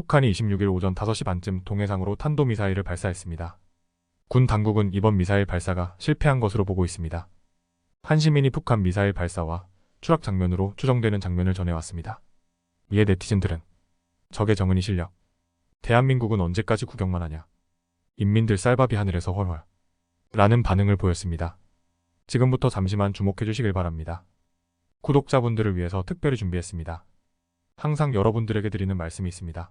북한이 26일 오전 5시 반쯤 동해상으로 탄도미사일을 발사했습니다. 군 당국은 이번 미사일 발사가 실패한 것으로 보고 있습니다. 한 시민이 북한 미사일 발사와 추락 장면으로 추정되는 장면을 전해왔습니다. 이에 네티즌들은 적의 정은이 실력. 대한민국은 언제까지 구경만 하냐. 인민들 쌀밥이 하늘에서 헐헐. 라는 반응을 보였습니다. 지금부터 잠시만 주목해 주시길 바랍니다. 구독자분들을 위해서 특별히 준비했습니다. 항상 여러분들에게 드리는 말씀이 있습니다.